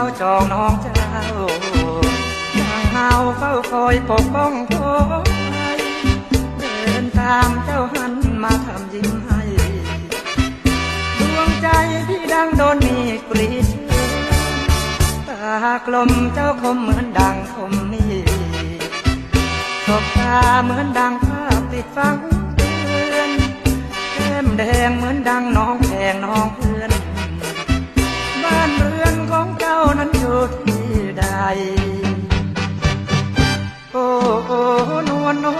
ามที่ตามเฝ้าจองน้องเจ้าอย่างเฮาเฝ้าคอยปกป้องคอยเดินตามเจ้าหันมาทำยิ้มให้ดวงใจพี่ดังโดนมีกรีดเชื้อตากลมเจ้าคมเหมือนดังคมมีสบตาเหมือนดังภาพติดฟังเตือนแก้มแดงเหมือนดังน้องแพงน้องเพื่อน จ้านั้นอยู่ที่ใดโอ้โอ้นวลน้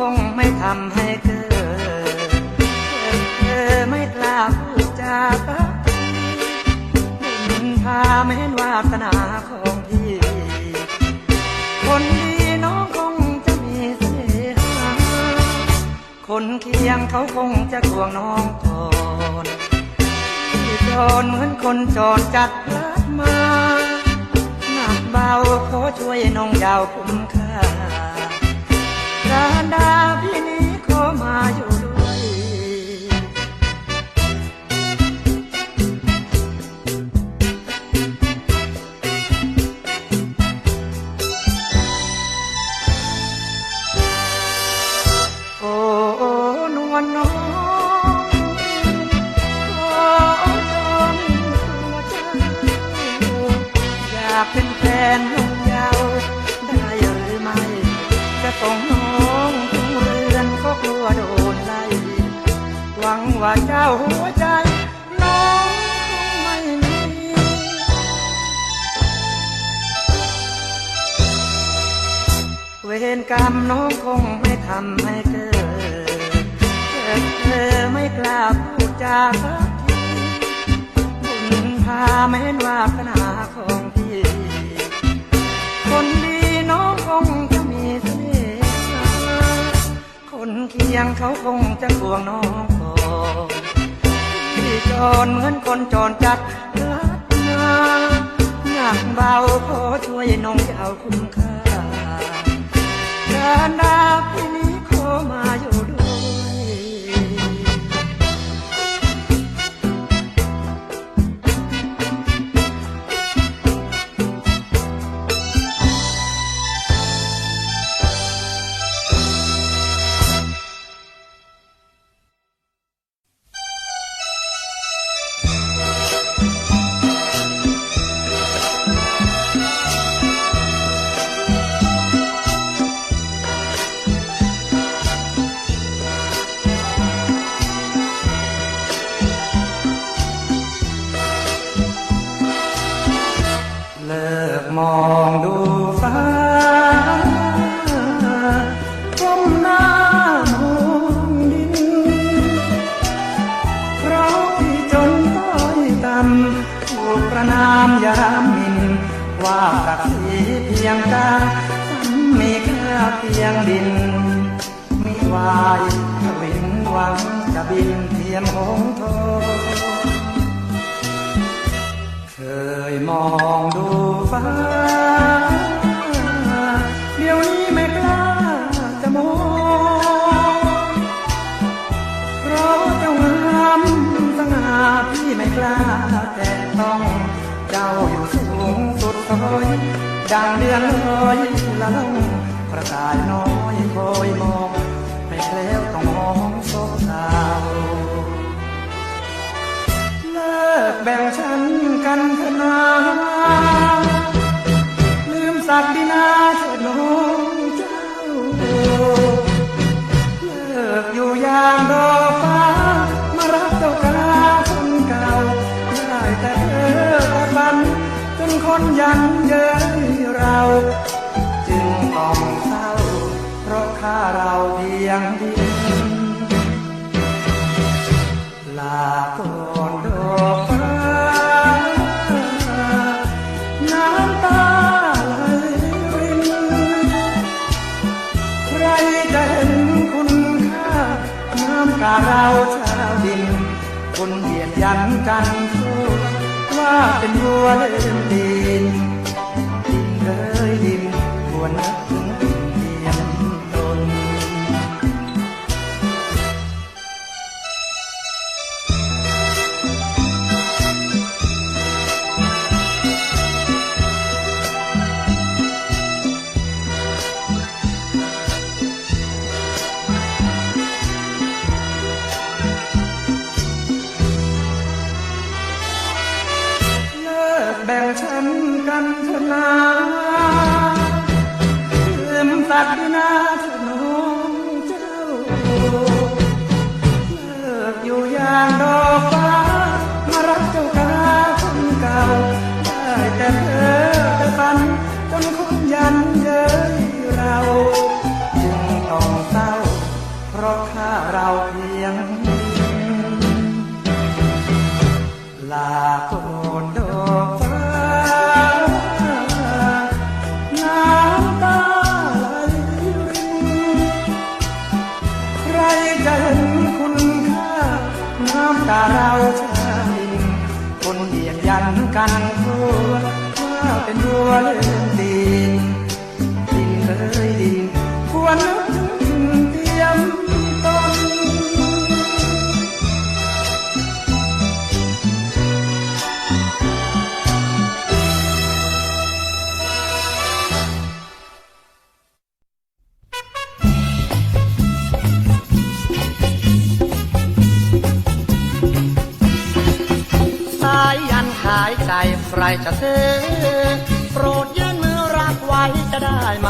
คงไม่ทำให้เกิดเธอไม่กล้าพูดจาสักทีบุญพาไม่เห็นวาสนาของพี่ คนดีน้องคงจะมีเสน่หาคนเคียงเขาคงจะทวงน้องก่อนที่จรเหมือนคนจรจัดลัดมาหนักเบาขอช่วยน้องยาวคุ้มค่าาสักทีบุญพาแม้นวาสนาของพี่ คนดีน้องคงจะมีเสน่ห์คนเคียงเขาคงจะห่วงน้องก่อนที่จรเหมือนคนจรจัดลัดมาหนักเบาขอช่วยน้องเจ้าคุ้มค่าการดาพี่นี้ขอมาอยู่ ล้าแต่ต้องเจ้าอยู่สูงสุดซอยดังเดือนลอยละลงประกายน้อยคอยมองไม่แล้วต้องมองโซเศร้าเลิกแบ่งฉันกันเถอะนาลืมศักดิน คนยันเย้เรา จึงต้องเศร้า เพราะข้าเราเพียงดินลาก่อนดอกฟ้าน้ำตาไหลรินใครจะเห็นคุณค่าน้ำตาเราชาวดินคนเหยียดยันกัน เป็นวัวเล่นดินดินเอ้ยดินควรนัก ลืม ใครจะซื้อโปรดยื่นมือรับไว้จะได้ไหม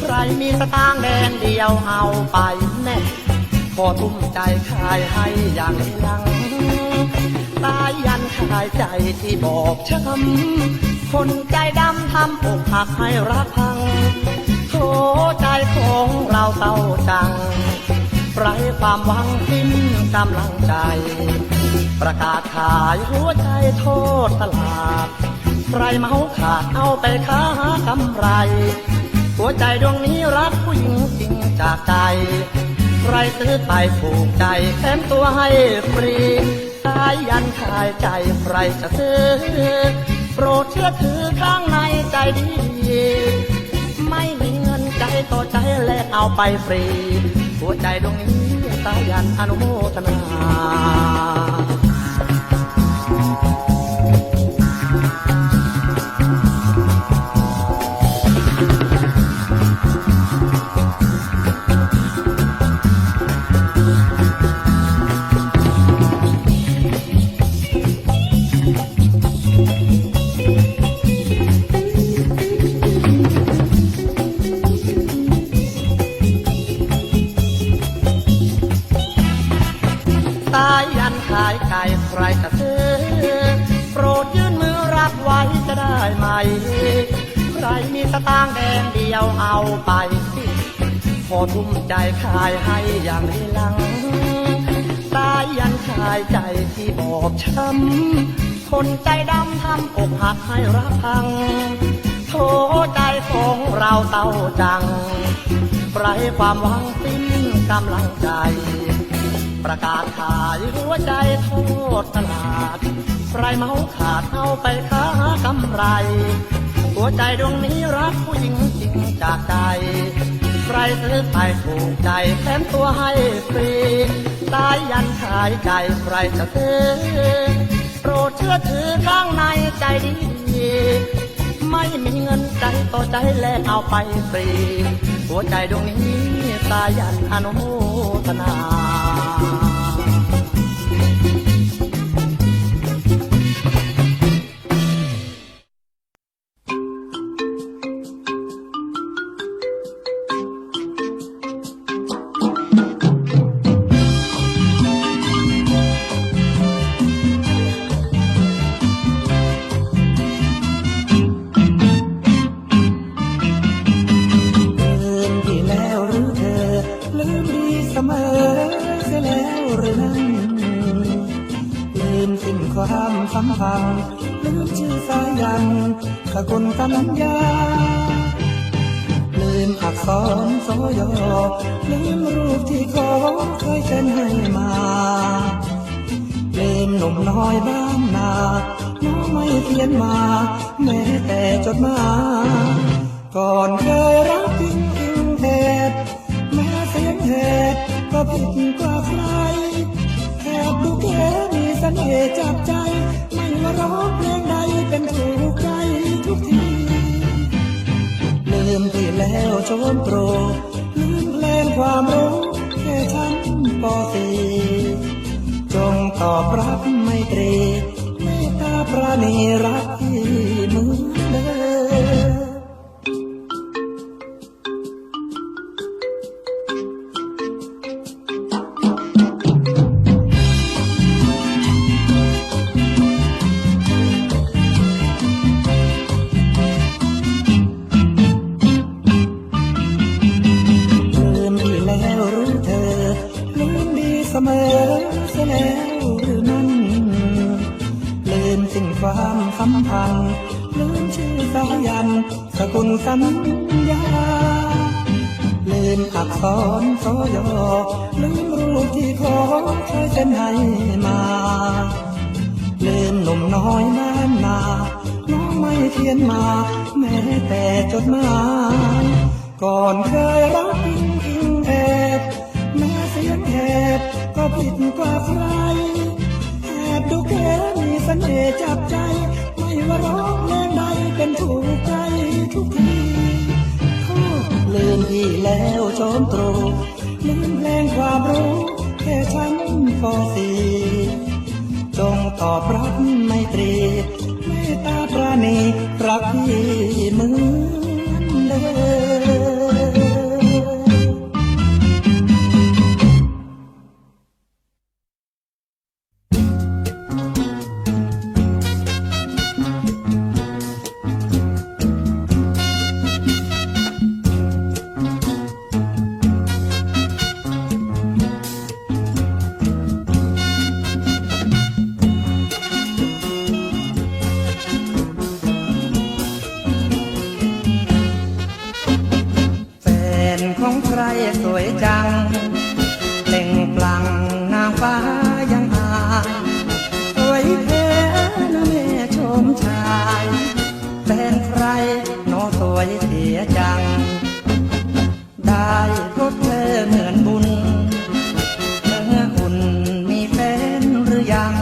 ใครมีสตางค์แดงเดียวเอาไปแน่พอทุ่มใจขายให้อย่างหลังสายยันขายใจที่บอกช้ำคนใจดำทำอกหักให้รักพังโถใจของเราเศร้าจังไร้ความหวังสิ้นกำลังใจ ประกาศขายหัวใจโทษตลาด ใครเมาขาดเอาไปค้ากำไร หัวใจดวงนี้รักผู้หญิงจริงจากใจ ใครซื้อไปผูกใจแถมตัวให้ฟรีสายยันขายใจใครจะซื้อ โปรดเชื่อถือข้างในใจดีไม่มีเงินใจต่อใจแลกเอาไปฟรี หัวใจดวงนี้ ตายันอนุโมทนาางแดงเดียวเอาไป พอทุ่มใจขายให้อย่างนี้ลังสายยันขายใจที่บอบช้ำ คนใจดำทำอกหักให้รักพังโถใจของเราเต้าจังไรความหวังสิ้นกำลังใจ ประกาศขายหัวใจโทษตลาด ใครเมาขาดเอาไปค้ากำไร หัวใจดวงนี้รักผู้หญิงจริงจากใจ ใครซื้อไปถูกใจแถมตัวให้ฟรีสายยันขายใจใครจะซื้อโปรดเชื่อถือข้างในใจดีไม่มีเงินใจต่อใจแลกเอาไปฟรี หัวใจดวงนี้สายันอนุโมทนา เขาเคยเซ็นให้มาลืมหนุ่มน้อยบ้านนา น้องไม่เขียนมา แม้แต่จดหมายก่อนเคยรักจริงจริงเหตุแม้เสียงเหตุก็ผิดกว่าใครแค่ดูแค่มีเสน่ห์จับใจ ไม่ว่าร้องเพลงใดเป็นถูกใจทุกทีลืมที่แล้วโชมโปรลืมเพลงความรู้ ปอสีจงตอบรับไม่ตรีเมตตาประณีรักที่มือ เคยเซ็นให้มาลืมหนุ่มน้อยน้ำนาน้องไม่เขียนมา แม้แต่จดหมายก่อนเคยรักอิงอิงแอบแม้เสียงแอบก็ผิดกว่าใครแอบดูแค่มีเสน่ห์จับใจ ไม่ว่าร้องเพลงใดเป็นถูกใจทุกทีโทษลืมที่แล้วโชมตรูลืมเพลงความรู้แค่ฉัน องสี จงตอบรับไม่ตรีเมตตาปรานีรักที่มือ วยเสียจัง ได้พบเธอเหมือนบุญเมื่ออุ่นมีแฟนหรือยัง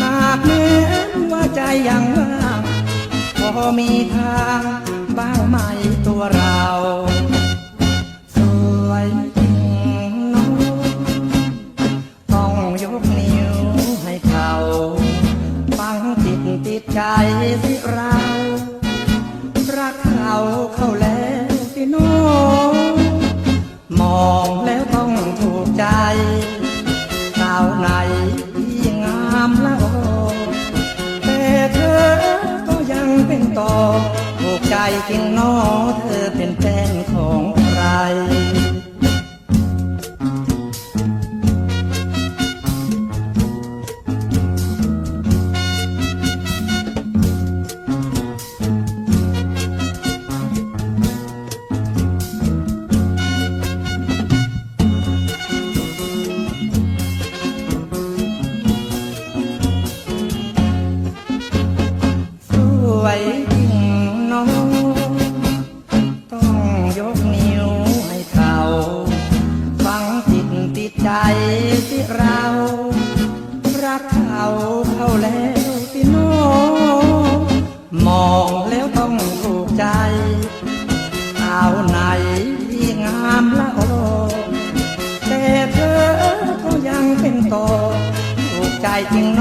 หากแม้นว่าใจยังว่างพอมีทางบ้างไหมตัวเรา นอเธอเป็นแฟนของใคร like.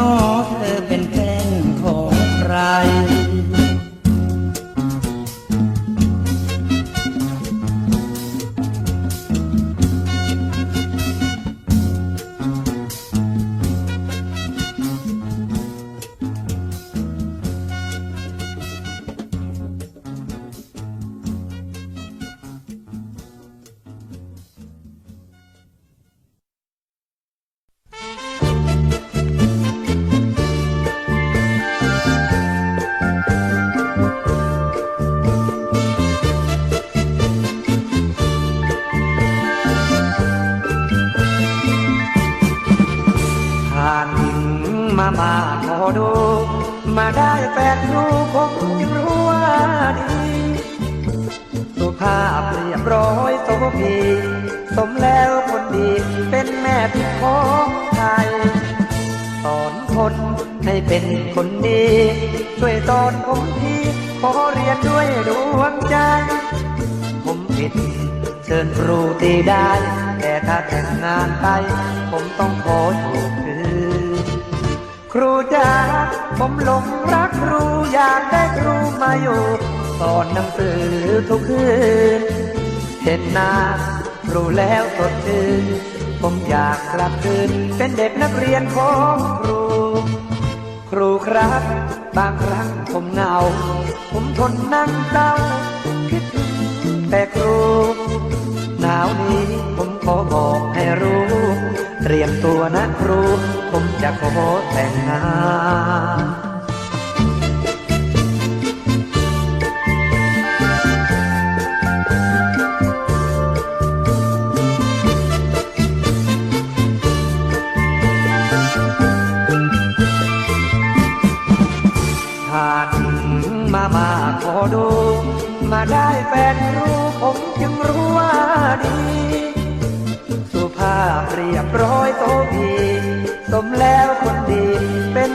อยโสภีสมแล้วคนดีเป็นแม่พิมพ์ของไทยสอนคนให้เป็นคนดี ช่วยสอนผมทีขอเรียนด้วยดวงใจ ผมผิดเชิญครูตีได้ แต่ถ้าแต่งงานไป ผมต้องขอถูกคืนครูจ๋าผมหลงรักครูอยากได้ครูมาอยู่สอนหนังสือทุกคืน เห็นหน้าครูแล้วสดชื่นผมอยากกลับคืนเป็นเด็กนักเรียนของครู ครูครับ บางครั้งผมเหงา ผมทนนั่งเศร้าคิดถึงแต่ครู หนาวนี้ผมขอบอกให้รู้ เตรียมตัวนะครู ผมจะขอแต่งงาน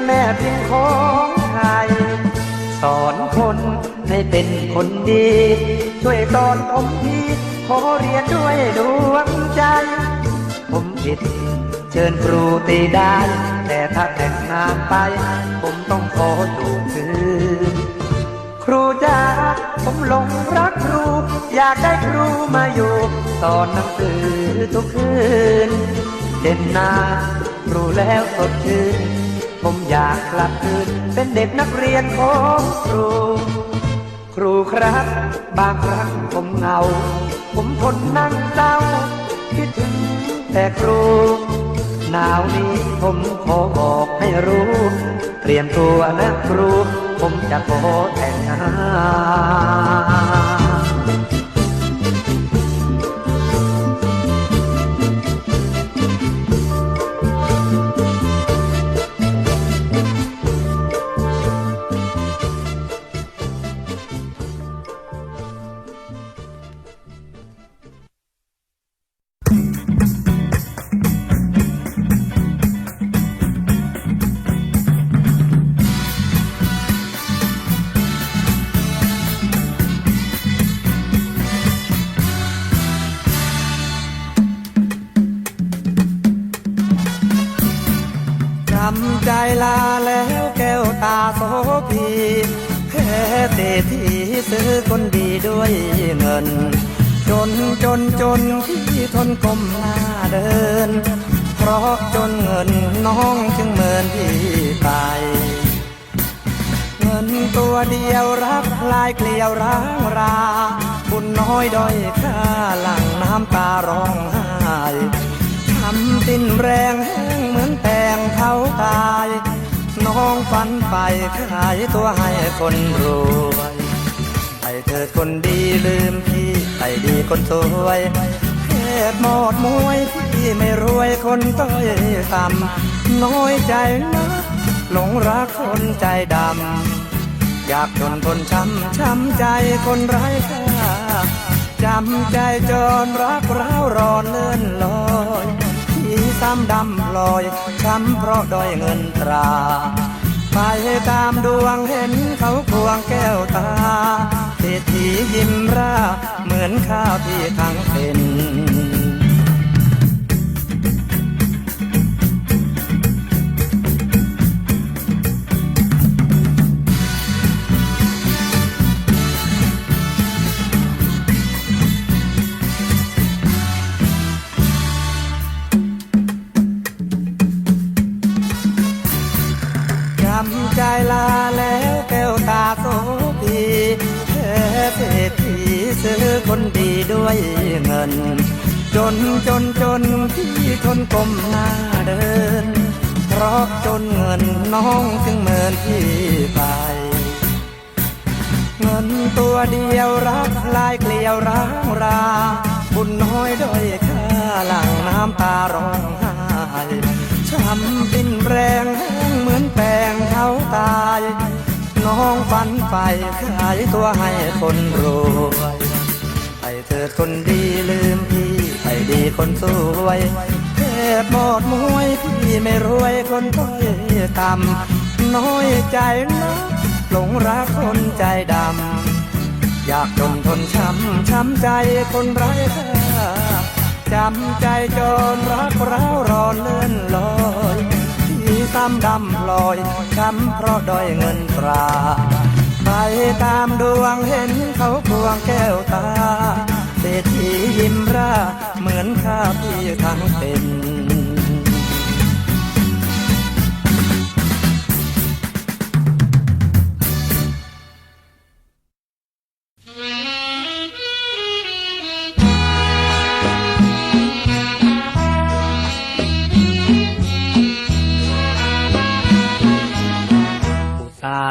แม่พิมพ์ของไทย สอนคนให้เป็นคนดี ช่วยสอนผมทีขอเรียนด้วยดวงใจ ผมผิดเชิญครูตีได้ แต่ถ้าแต่งงานไป ผมต้องขอดูคืนครูจ๋าผมหลงรักครู อยากได้ครูมาอยู่สอนหนังสือทุกคืนเด่นหน้าครูแล้วสดชื่น ผมอยากกลับคืนเป็นเด็กนักเรียนของครู ครูครับ บางครั้งผมเหงา ผมทนนั่งเศร้าคิดถึงแต่ครู หนาวนี้ผมขอบอกให้รู้ เตรียมตัวนะครู ผมจะขอแต่งงาน ซื้อคนดีด้วยเงิน จนจนจนที่ทนก้มหน้าเดิน เพราะจนเงินน้องจึงเมือนที่ตายเงินตัวเดียวรักลายเกลียวร้างราบุญน้อยด้อยค่าหลังน้ำตาร้องไห้ทำสิ้นแรงแห้งเหมือนแตงเท้าตาย น้องฝันไปขายตัวให้คนรวย ไปเถิดคนดีลืมพี่ไปดีคนสวยเพศหมดมวยพี่ไม่รวยคนต้อยต่ำน้อยใจนะหลงรักคนใจดำอยากจนทนช้ำช้ำใจคนไร้ค่าจำใจจนรักร้าวรอนเลื่อนลอยที่ซ้ำดำลอยช้ำเพราะด้อยเงินตราไปตามดวงเห็นเขาควงแก้วตา เศรษฐียิ้มร่าเหมือนข้าวที่ทั้งเป็น ด้วยเงิน จนจนจนที่ทนก้มหน้าเดิน เพราะจนเงินน้องจึงเหมือนที่ไป เงินตัวเดียวรักลายเกลียวร้างรา บุญน้อยด้อยค่าหลังน้ำตาร้องไห้ช้ำสิ้นแรงเหมือนแปลงเขาตาย น้องฝันไปขายตัวให้คนรวย เถิดคนดีลืมพี่ไปดีคนสวยเทพหมดมวยพี่ไม่รวยคนต้อยต่ำน้อยใจนะหลงรักคนใจดำอยากจนทนช้ำช้ำใจคนไร้ค่าจำใจจนรักเราวรอนเลื่อนลอยที่ซ้ำดำลอยช้ำเพราะด้อยเงินตรา ไปตามดวงเห็นเขาควงแก้วตาเศรษฐียิ้มร่าเหมือนข้าพี่ทั้งเป็น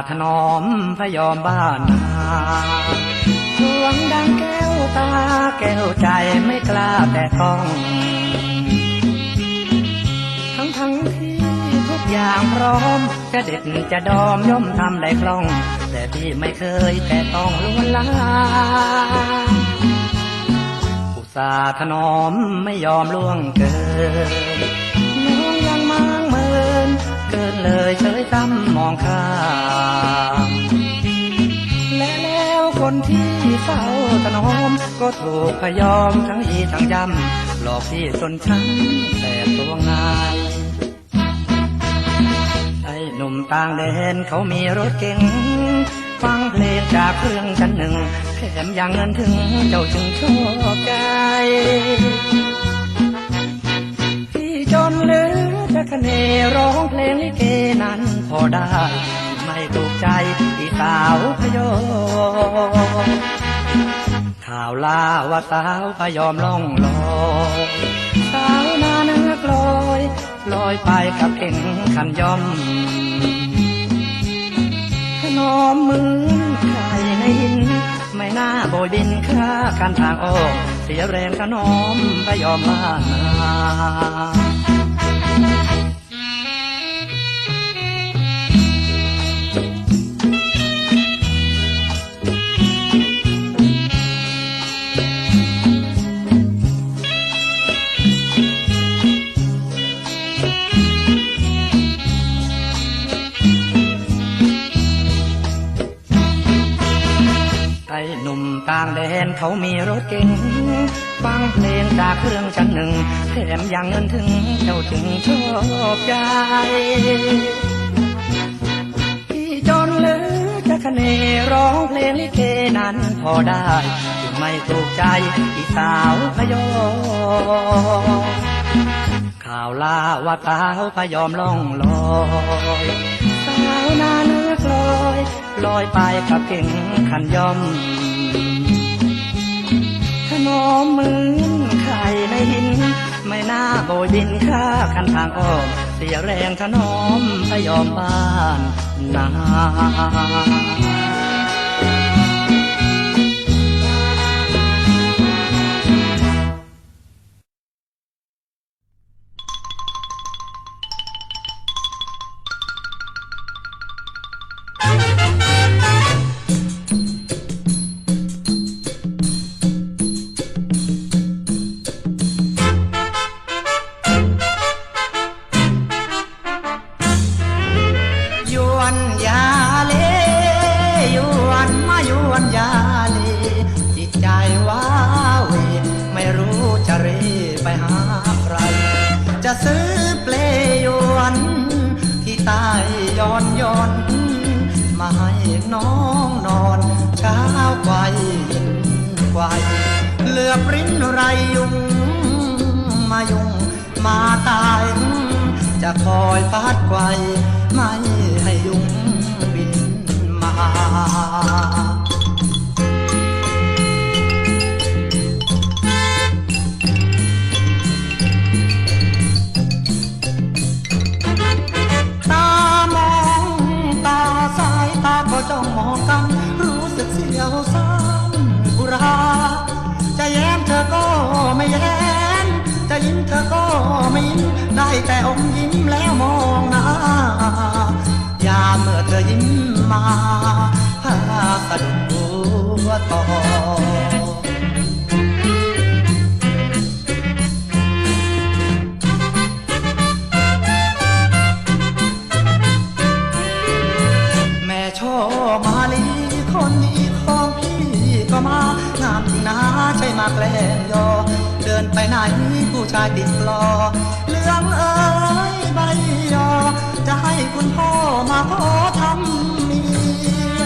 ถนอมพยอมบ้านนาดวงดังแก้วตาแก้วใจไม่กล้าแต่ต้อง ทั้งทั้งที่ทุกอย่างพร้อม จะเด็ดจะดอมย่อมทำได้คล่อง แต่พี่ไม่เคยแต่ต้องลวนลาอุตสาถนอมไม่ยอมล่วงเกิน เลยเฉยซ้ำมองข้ามและแล้วคนที่เฝ้าถนอมก็ถูกพยอมทั้งอีทั้งยำหลอกที่จนช้ำแต่ตัวงายไอ้หนุ่มต่างแดนเขามีรถเก๋งฟังเพลงจากเครื่องชั้นหนึ่งแถมยังเงินถึงเจ้าจึงชอบใจพี่จนเลือ จะคะเนร้องเพลงลิเกนั้นพอได้ ไม่ถูกใจอีสาวพยงข่าวล่าว่าสาวพยอมล่องลอยสาวนาเนื้อกลอยลอยไปกับเก่งขันย่อมขนอมมือไข่ในหินไม่น่าโบยบินค่าการทางออก เสียแรงขนอมพยอมบ้า ไอ้หนุ่มต่างแดนเขามีรถเก๋งฟังเพลงจากเครื่องชั้นหนึ่งแถมยังเงินถึงเจ้าจึงชอบใจพี่จนเหลือจะคะเนร้องเพลงลิเกนั้นพอได้จึงไม่ถูกใจอีสาวพยงข่าวล่าว่าสาวพยอมล่องลอยสาวนาเนื้อกลอย ลอยไปกับเก่งขันย่อมขนอมเหมือนไข่ในหิน ไม่น่าโบยบินค่าขันทางอ้อม เสียแรงถนอมพยอมบ้านนา ยอ เดินไปไหนผู้ชายติดกลอเหลืองเอ้ยใบยอ จะให้คุณพ่อมาขอทำเมีย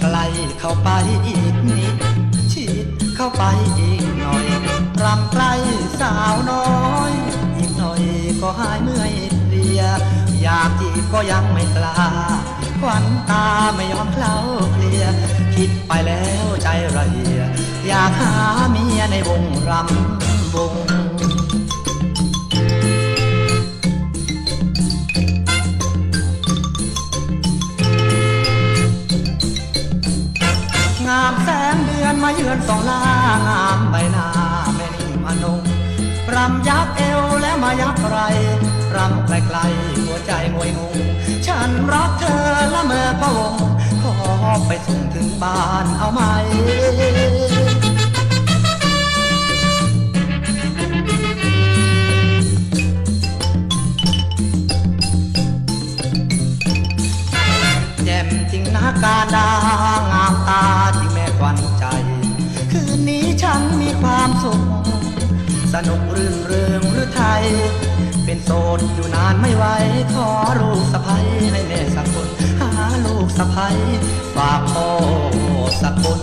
ใกลเข้าไปอีกนิดชิดเข้าไปอีกหน่อยรำใกลสาวน้อย อีกหน่อยก็หายเมื่อย ย อยากจีบก็ยังไม่กล้าควันตาไม่ยอมเคล้าเคลีย คิดไปแล้วใจระเหีย อยากหาเมียในวงรำวงงามแสงเดือนมาเยือนสองล่างามใบหน้าแม่นิ่มอนงรำยับเอวแล้วมายับไร รำไกลๆหัวใจมวยงงฉันรักเธอละเมอพะวงขอไปส่งถึงบ้านเอาไหมแจ่มจริงนะการดางามตาที่แม่ควันใจ คืนนี้ฉันมีความสุข สนุกรื่นเริงหรือไทย เป็นโสดอยู่นานไม่ไหวขอลูกสะพ้ยให้แม่สักคน หาลูกสะพ้ยฝากพ่อสักคน